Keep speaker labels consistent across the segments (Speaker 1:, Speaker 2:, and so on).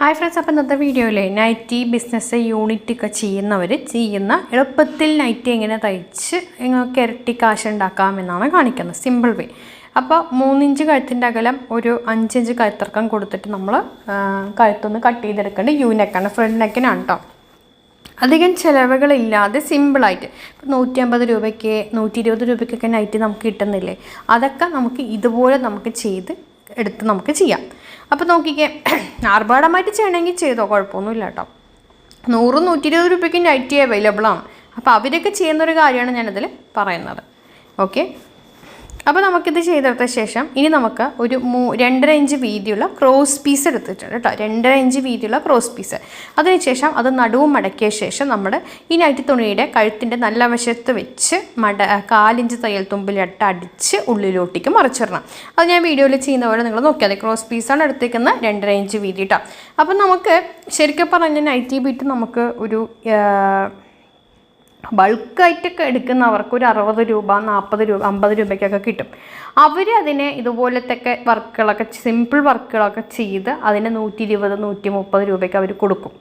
Speaker 1: Hi friends അപ്പോൾ ഇന്നത്തെ വീഡിയോയിൽ നൈറ്റി ബിസിനസ് യൂണിറ്റ് ഒക്കെ ചെയ്യുന്നവർ ചെയ്യുന്ന എളുപ്പത്തിൽ നൈറ്റി എങ്ങനെ തയ്ച്ച് നിങ്ങൾക്ക് ഇരട്ടി കാശ് ഉണ്ടാക്കാം എന്നാണ് കാണിക്കുന്നത്. സിമ്പിൾ വേ അപ്പോൾ മൂന്നിഞ്ച് കഴുത്തിന്റെ അകലം ഒരു അഞ്ചിഞ്ച് കഴുത്തിറക്കം കൊടുത്തിട്ട് നമ്മൾ കഴുത്തൊന്ന് കട്ട് ചെയ്തെടുക്കേണ്ട യു നെക്കാണ് ഫ്രണ്ട് നെക്കിനാണ് കേട്ടോ അധികം ചിലവുകളില്ലാതെ സിമ്പിളായിട്ട് ഇപ്പോൾ നൂറ്റി അമ്പത് രൂപയ്ക്ക് നൂറ്റി ഇരുപത് രൂപയ്ക്കൊക്കെ നൈറ്റ് നമുക്ക് കിട്ടുന്നില്ലേ? അതൊക്കെ നമുക്ക് ഇതുപോലെ നമുക്ക് ചെയ്ത് എടുത്ത് നമുക്ക് ചെയ്യാം. അപ്പോൾ നോക്കിക്കേ ആർഭാടമായിട്ട് ചെയ്യണമെങ്കിൽ ചെയ്തോ? കുഴപ്പമൊന്നുമില്ല കേട്ടോ നൂറ് നൂറ്റി ഇരുപത് രൂപയ്ക്ക് നൈറ്റി അവൈലബിൾ ആണ്. അപ്പോൾ അവരൊക്കെ ചെയ്യുന്നൊരു കാര്യമാണ് ഞാനതിൽ പറയുന്നത്. ഓക്കെ അപ്പോൾ നമുക്കിത് ചെയ്തെടുത്ത ശേഷം ഇനി നമുക്ക് ഒരു മൂ രണ്ടര ഇഞ്ച് വീതിയുള്ള ക്രോസ് പീസ് എടുത്തിട്ടുണ്ട് കേട്ടോ. രണ്ടര ഇഞ്ച് വീതിയുള്ള ക്രോസ് പീസ് അതിനുശേഷം അത് നടുവും മടക്കിയ ശേഷം നമ്മൾ ഈ നൈറ്റി തുണിയുടെ കഴുത്തിന്റെ നല്ല വശത്ത് വെച്ച് മട കാലിഞ്ച് തയ്യൽ തുമ്പിലിട്ട് അടിച്ച് ഉള്ളിലോട്ടേക്ക് മറിച്ചിടണം. അത് ഞാൻ വീഡിയോയിൽ ചെയ്യുന്ന പോലെ നിങ്ങൾ നോക്കിയാൽ മതി. ക്രോസ് പീസാണ് എടുത്തേക്കുന്നത് രണ്ടര ഇഞ്ച് വീതി കേട്ടോ. അപ്പം നമുക്ക് ശരിക്കും പറഞ്ഞാൽ നൈറ്റി ബീറ്റ് നമുക്ക് ഒരു ബൾക്കായിട്ടൊക്കെ എടുക്കുന്നവർക്ക് ഒരു അറുപത് രൂപ നാൽപ്പത് രൂപ അമ്പത് രൂപയ്ക്കൊക്കെ കിട്ടും. അവർ അതിനെ ഇതുപോലത്തെ വർക്കുകളൊക്കെ സിമ്പിൾ വർക്കുകളൊക്കെ ചെയ്ത് അതിന് നൂറ്റി ഇരുപത് നൂറ്റി മുപ്പത് രൂപയ്ക്ക് അവർ കൊടുക്കും.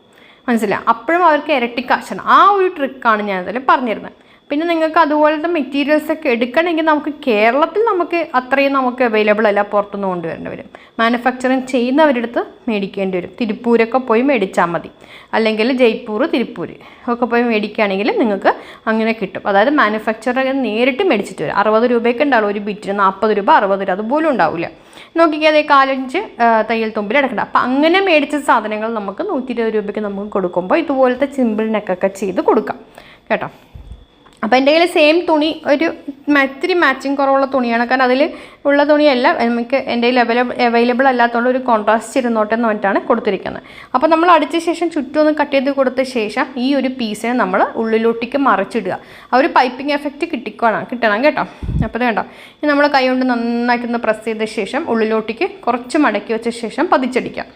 Speaker 1: മനസ്സിലായി അപ്പോഴും അവർക്ക് ഇരട്ടി കാശാണ്. ആ ഒരു ട്രിക്കാണ് ഞാൻ അതിൽ പറഞ്ഞിരുന്നത്. പിന്നെ നിങ്ങൾക്ക് അതുപോലത്തെ മെറ്റീരിയൽസ് ഒക്കെ എടുക്കണമെങ്കിൽ നമുക്ക് കേരളത്തിൽ നമുക്ക് അത്രയും നമുക്ക് അവൈലബിൾ അല്ല പുറത്തുനിന്ന് കൊണ്ടുവരേണ്ടി വരും മാനുഫാക്ചറിങ് ചെയ്യുന്നവരുടെ അടുത്ത് മേടിക്കേണ്ടി വരും. തിരുപ്പൂരൊക്കെ പോയി മേടിച്ചാൽ മതി. അല്ലെങ്കിൽ ജയ്പൂർ തിരുപ്പൂർ ഒക്കെ പോയി മേടിക്കുകയാണെങ്കിൽ നിങ്ങൾക്ക് അങ്ങനെ കിട്ടും. അതായത് മാനുഫാക്ചറർ നേരിട്ട് മേടിച്ചിട്ട് വരും. അറുപത് രൂപയൊക്കെ ഉണ്ടാവും ഒരു ബിറ്റിന് നാൽപ്പത് രൂപ അറുപത് രൂപ അതുപോലും ഉണ്ടാവില്ല. നോക്കിക്കേ അതേ കാലഞ്ച് തയ്യൽ തുമ്പിൽ എടുക്കണ്ട അപ്പം അങ്ങനെ മേടിച്ച സാധനങ്ങൾ നമുക്ക് നൂറ്റി ഇരുപത് രൂപയ്ക്ക് നമുക്ക് കൊടുക്കുമ്പോൾ ഇതുപോലത്തെ സിമ്പിൾ നെക്കൊക്കെ ചെയ്ത് കൊടുക്കാം. കേട്ടോ? അപ്പോൾ എന്റെ കയ്യിൽ സെയിം തുണി ഒരു ഇത്തിരി മാച്ചിങ് കുറവുള്ള തുണിയാണ്. കാരണം അതിൽ ഉള്ള തുണിയല്ല നമുക്ക് എന്റെ കയ്യിൽ അവൈലബിൾ അവൈലബിൾ അല്ലാത്തതുകൊണ്ട് ഒരു കോൺട്രാസ്റ്റ് ഇരുന്നോട്ടെ എന്ന് പറഞ്ഞിട്ടാണ് കൊടുത്തിരിക്കുന്നത്. അപ്പോൾ നമ്മൾ അടിച്ച ശേഷം ചുറ്റും ഒന്ന് കട്ട് ചെയ്ത് കൊടുത്ത ശേഷം ഈ ഒരു പീസിനെ നമ്മൾ ഉള്ളിലോട്ടേക്ക് മറിച്ചിടുക. ആ ഒരു പൈപ്പിംഗ് എഫക്റ്റ് കിട്ടിക്കോണം കിട്ടണം കേട്ടോ. അപ്പോൾ കണ്ടോ? ഇനി നമ്മൾ കൈ കൊണ്ട് നന്നായിട്ടൊന്ന് പ്രസ് ചെയ്ത ശേഷം ഉള്ളിലോട്ടേക്ക് കുറച്ച് മടക്കി വെച്ച ശേഷം പതിച്ചടിക്കാം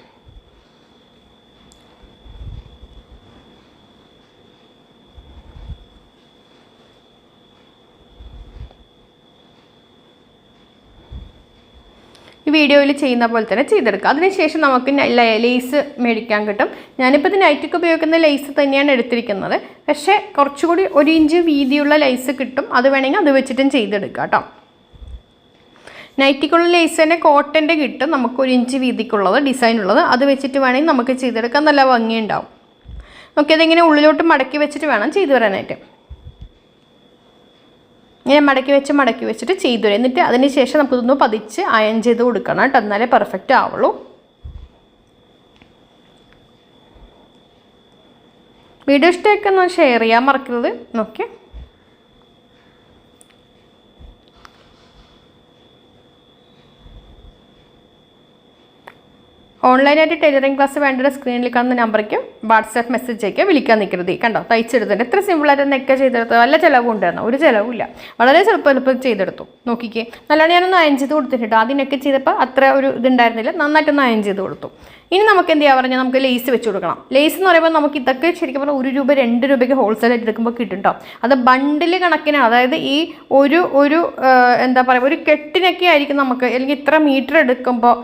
Speaker 1: ഈ വീഡിയോയിൽ ചെയ്യുന്ന പോലെ തന്നെ ചെയ്തെടുക്കുക അതിനുശേഷം നമുക്ക് ലേസ് മേടിക്കാൻ കിട്ടും. ഞാനിപ്പോൾ ഇത് നൈറ്റിക്ക് ഉപയോഗിക്കുന്ന ലേസ് തന്നെയാണ് എടുത്തിരിക്കുന്നത്. പക്ഷേ കുറച്ചുകൂടി ഒരു ഇഞ്ച് വീതിയുള്ള ലേസ് കിട്ടും. അത് വേണമെങ്കിൽ അത് വെച്ചിട്ടും ചെയ്തെടുക്കുക കേട്ടോ. നൈറ്റിക്കുള്ള ലേസ് തന്നെ കോട്ടന്റെ കിട്ടും. നമുക്ക് ഒരു ഇഞ്ച് വീതിക്കുള്ളത് ഡിസൈൻ ഉള്ളത്. അത് വെച്ചിട്ട് വേണമെങ്കിൽ നമുക്ക് ചെയ്തെടുക്കാൻ നല്ല ഭംഗിയുണ്ടാവും. ഓക്കെ ഉള്ളിലോട്ട് മടക്കി വെച്ചിട്ട് വേണം ചെയ്തു വരാനായിട്ട്. ഇങ്ങനെ മടക്കി വെച്ച് മടക്കി വെച്ചിട്ട് ചെയ്തു തരും എന്നിട്ട് അതിന് ശേഷം നമുക്കിതൊന്ന് പതിച്ച് അയൺ ചെയ്ത് കൊടുക്കണം കേട്ടോ. എന്നാലേ പെർഫെക്റ്റ് ആവുള്ളൂ. വീഡിയോ ഇഷ്ടമൊക്കെ ഒന്ന് ഷെയർ ചെയ്യാൻ മറക്കരുത്. ഓക്കെ ഓൺലൈനായിട്ട് ടൈലറിംഗ് ക്ലാസ് വേണ്ടത് സ്ക്രീനിൽ കാണുന്ന നമ്പറേക്കും വാട്സാപ്പ് മെസ്സേജ് അയക്കുക വിളിക്കാൻ നിൽക്കരുത് കണ്ടോ? തയ്ച്ചെടുത്തിട്ട് എത്ര സിമ്പിളായിട്ട് നെക്ക ചെയ്തെടുത്തു? നല്ല ചിലവും ഉണ്ടായിരുന്നു? ഒരു ചിലവുമില്ല വളരെ ചെറുപ്പം എളുപ്പം ചെയ്തെടുത്തു. നോക്കിക്കേ. നല്ലോണം ഞാനൊന്ന് അയൺ ചെയ്ത് കൊടുത്തിട്ടുണ്ട്. ആദ്യം നെക്ക് ചെയ്തപ്പോൾ അത്ര ഒരു ഇതുണ്ടായിരുന്നില്ല നന്നായിട്ടൊന്ന് അയഞ്ച് ചെയ്ത് കൊടുത്തു. ഇനി നമുക്ക് എന്ത് ചെയ്യാൻ പറഞ്ഞാൽ നമുക്ക് ലേസ് വെച്ച് കൊടുക്കണം. ലേസ് എന്ന് പറയുമ്പോൾ നമുക്ക് ഇതൊക്കെ ശരിക്കും പറഞ്ഞാൽ ഒരു രൂപ രണ്ട് രൂപയ്ക്ക് ഹോൾസെയിൽ ആയിട്ട് എടുക്കുമ്പോൾ കിട്ടും കേട്ടോ അത് ബണ്ടിൽ കണക്കിനാണ്. അതായത് ഈ ഒരു ഒരു എന്താ പറയുക ഒരു കെട്ടിനൊക്കെ ആയിരിക്കും നമുക്ക് അല്ലെങ്കിൽ ഇത്ര മീറ്റർ എടുക്കുമ്പോൾ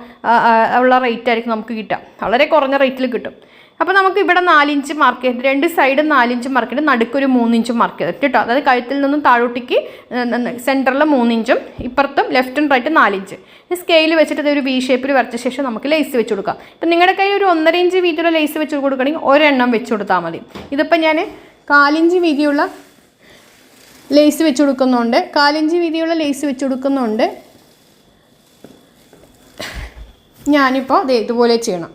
Speaker 1: ഉള്ള റേറ്റ് ആയിരിക്കും നമുക്ക് കിട്ടുക. വളരെ കുറഞ്ഞ റേറ്റിൽ കിട്ടും. അപ്പോൾ നമുക്ക് ഇവിടെ നാലിഞ്ച് മാർക്ക് ചെയ്തിട്ട് രണ്ട് സൈഡും നാലിഞ്ച് മാർക്ക് ചെയ്തിട്ട് നടുക്കൊരു മൂന്നിഞ്ച് മാർക്ക് ചെയ്തിട്ട് കേട്ടോ? അതായത് കഴുത്തിൽ നിന്നും താഴോട്ടേക്ക് സെന്ററിൽ മൂന്നിഞ്ചും ഇപ്പുറത്തും ലെഫ്റ്റും റൈറ്റും നാലിഞ്ച്. സ്കെയിൽ വെച്ചിട്ട് അതൊരു വി ഷേപ്പിൽ വരച്ച ശേഷം നമുക്ക് ലേസ് വെച്ച് കൊടുക്കാം. ഇപ്പം നിങ്ങളുടെ കയ്യിൽ ഒരു ഒന്നര ഇഞ്ച് വീതിയുള്ള ലേസ് വെച്ച് കൊടുക്കണമെങ്കിൽ ഒരെണ്ണം വെച്ച് കൊടുത്താൽ മതി. ഇതിപ്പോൾ ഞാൻ കാലിഞ്ച് വീതിയുള്ള ലേസ് വെച്ച് കൊടുക്കുന്നുണ്ട്. കാലിഞ്ച് വീതിയുള്ള ലേസ് വെച്ച് കൊടുക്കുന്നുണ്ട്. ഞാനിപ്പോൾ ഇതുപോലെ ചെയ്യണം.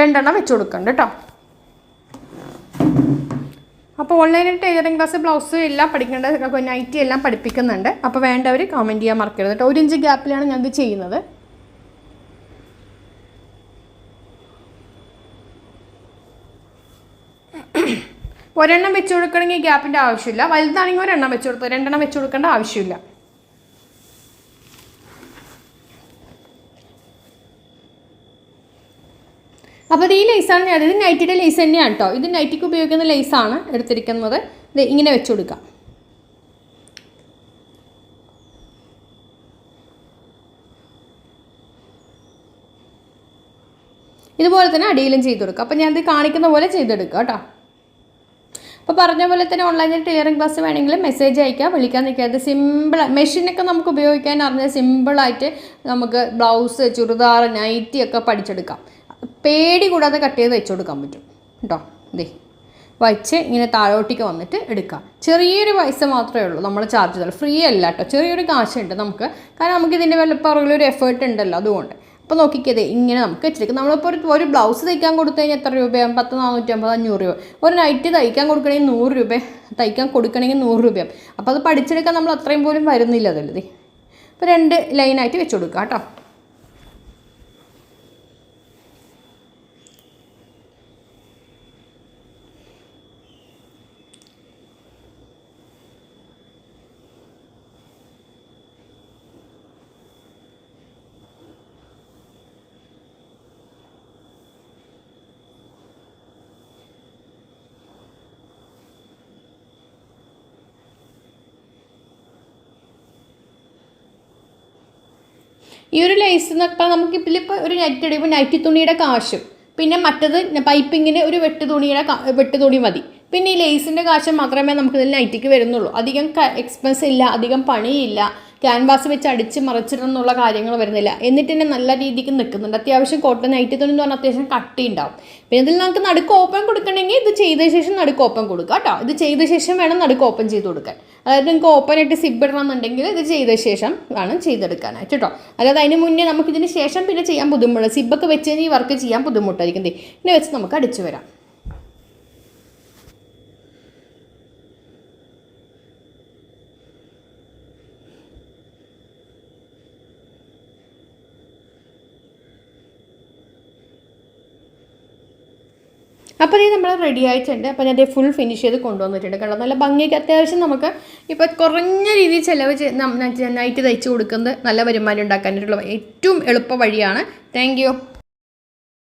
Speaker 1: രണ്ടെണ്ണം വെച്ച് കൊടുക്കുന്നുണ്ട് കേട്ടോ. അപ്പോൾ ഓൺലൈനിൽ ടൈലറിംഗ് ക്ലാസ് ബ്ലൗസ് എല്ലാം പഠിക്കേണ്ട നൈറ്റി എല്ലാം പഠിപ്പിക്കുന്നുണ്ട്. അപ്പോൾ വേണ്ടവർ കമന്റ് ചെയ്യാൻ മറക്കരുത് കേട്ടോ. ഒരു ഇഞ്ച് ഗ്യാപ്പിലാണ് ഞാനിത് ചെയ്യുന്നത്. ഒരെണ്ണം വെച്ച് കൊടുക്കണമെങ്കിൽ ഗ്യാപ്പിന്റെ ആവശ്യമില്ല. വലുതാണെങ്കിൽ ഒരെണ്ണം വെച്ച് കൊടുത്തു രണ്ടെണ്ണം വെച്ച് കൊടുക്കേണ്ട ആവശ്യമില്ല. അപ്പോൾ ഈ ലേസാണ് ഞാൻ ഇത് നൈറ്റിയുടെ ലേസ് തന്നെയാണ് കേട്ടോ ഇത് നൈറ്റിക്ക് ഉപയോഗിക്കുന്ന ലേസാണ് എടുത്തിരിക്കുന്നത്. ഇത് ഇങ്ങനെ വെച്ച് കൊടുക്കാം. ഇതുപോലെ തന്നെ അടിയിലും ചെയ്ത് കൊടുക്കുക അപ്പോൾ ഞാനത് കാണിക്കുന്ന പോലെ ചെയ്തെടുക്കുക കേട്ടോ. അപ്പോൾ പറഞ്ഞ പോലെ തന്നെ ഓൺലൈനിൽ ടെയറിംഗ് ക്ലാസ് വേണമെങ്കിൽ മെസ്സേജ് അയക്കുക വിളിക്കാൻ നിൽക്കാതെ സിമ്പിൾ മെഷീനൊക്കെ നമുക്ക് ഉപയോഗിക്കാൻ അറിഞ്ഞാൽ സിമ്പിളായിട്ട് നമുക്ക് ബ്ലൗസ് ചുരിദാർ നൈറ്റി ഒക്കെ പഠിച്ചെടുക്കാം. പേടി കൂടാതെ കട്ട് ചെയ്ത് വെച്ച് കൊടുക്കാൻ പറ്റും. കേട്ടോ? ദേ വച്ച് ഇങ്ങനെ താഴോട്ടേക്ക് വന്നിട്ട് എടുക്കാം. ചെറിയൊരു പൈസ മാത്രമേ ഉള്ളൂ നമ്മൾ ചാർജ് ചെയ്തുള്ളൂ ഫ്രീ അല്ല കേട്ടോ. ചെറിയൊരു കാശുണ്ട് നമുക്ക്. കാരണം നമുക്ക് ഇതിന്റെ വല്ല ഒരു എഫേർട്ട് ഉണ്ടല്ലോ അതുകൊണ്ട്. അപ്പോൾ നോക്കിക്കതേ ഇങ്ങനെ നമുക്ക് വെച്ചിരിക്കും. നമ്മളിപ്പോൾ ഒരു ഒരു ബ്ലൗസ് തയ്ക്കാൻ കൊടുത്തു കഴിഞ്ഞാൽ എത്ര രൂപയാകും പത്ത് നാനൂറ്റമ്പത് അഞ്ഞൂറ് രൂപ. ഒരു നൈറ്റ് തയ്ക്കാൻ കൊടുക്കണമെങ്കിൽ നൂറ് രൂപ. തയ്ക്കാൻ കൊടുക്കണമെങ്കിൽ നൂറ് രൂപയാകും അപ്പോൾ അത് പഠിച്ചെടുക്കാൻ നമ്മൾ അത്രയും പോലും വരുന്നില്ല അതല്ലേ അപ്പോൾ രണ്ട് ലൈനായിട്ട് വെച്ച് കൊടുക്കുക കേട്ടോ. ഈ ഒരു ലേസ് എന്നൊക്കെ നമുക്ക് ഇപ്പോൾ ഒരു നെറ്റ് ഇടുമ്പോൾ നൈറ്റി തുണിയുടെ കാശും. പിന്നെ മറ്റത് പൈപ്പിങ്ങിന് ഒരു വെട്ട് തുണിയുടെ വെട്ട് തുണി മതി. പിന്നെ ഈ ലേസിന്റെ കാശ് മാത്രമേ നമുക്ക് ഇതിൽ നൈറ്റിക്ക് വരുന്നുള്ളൂ. അധികം എക്സ്പെൻസ് ഇല്ല അധികം പണിയില്ല. ക്യാൻവാസ് വെച്ച് അടിച്ച് മറിച്ചിടണമെന്നുള്ള കാര്യങ്ങൾ വരുന്നില്ല. എന്നിട്ട് തന്നെ നല്ല രീതിക്ക് നിൽക്കുന്നുണ്ട്. അത്യാവശ്യം കോട്ടൺ നൈറ്റി തുണി എന്ന് പറഞ്ഞാൽ അത്യാവശ്യം കട്ടി ഉണ്ടാവും. പിന്നെ ഇതിൽ നമുക്ക് നടുക്ക് ഓപ്പൺ കൊടുക്കണമെങ്കിൽ ഇത് ചെയ്ത ശേഷം നടുക്ക് ഓപ്പൺ കൊടുക്കുക കേട്ടോ. ഇത് ചെയ്ത ശേഷം വേണം നടുക്ക് ഓപ്പൺ ചെയ്ത് കൊടുക്കാൻ. അതായത് നിങ്ങൾക്ക് ഓപ്പൺ ആയിട്ട് സിബ് ഇടണം എന്നുണ്ടെങ്കിൽ ഇത് ചെയ്ത ശേഷം വേണം ചെയ്തെടുക്കാനായിട്ട് കേട്ടോ. അതായത് അതിന് മുന്നേ നമുക്ക് ഇതിന് ശേഷം പിന്നെ ചെയ്യാൻ ബുദ്ധിമുട്ട്. സിബൊക്കെ വെച്ച് ഈ വർക്ക് ചെയ്യാൻ ബുദ്ധിമുട്ടായിരിക്കും. ഇങ്ങനെ വെച്ച് നമുക്ക് അടിച്ചു വരാം. അപ്പോൾ ഇത് നമ്മൾ റെഡി ആയിട്ടുണ്ട്. അപ്പോൾ ഞാൻ ഫുൾ ഫിനിഷ് ചെയ്ത് കൊണ്ടുവന്നിട്ടുണ്ട് കണ്ടോ നല്ല ഭംഗിയൊക്കെ അത്യാവശ്യം നമുക്ക് ഇപ്പോൾ കുറഞ്ഞ രീതിയിൽ ചിലവ് നൈറ്റ് തയ്ച്ച് കൊടുക്കുന്നത് നല്ല വരുമാനം ഉണ്ടാക്കാനായിട്ടുള്ള ഏറ്റവും എളുപ്പ വഴിയാണ്. താങ്ക്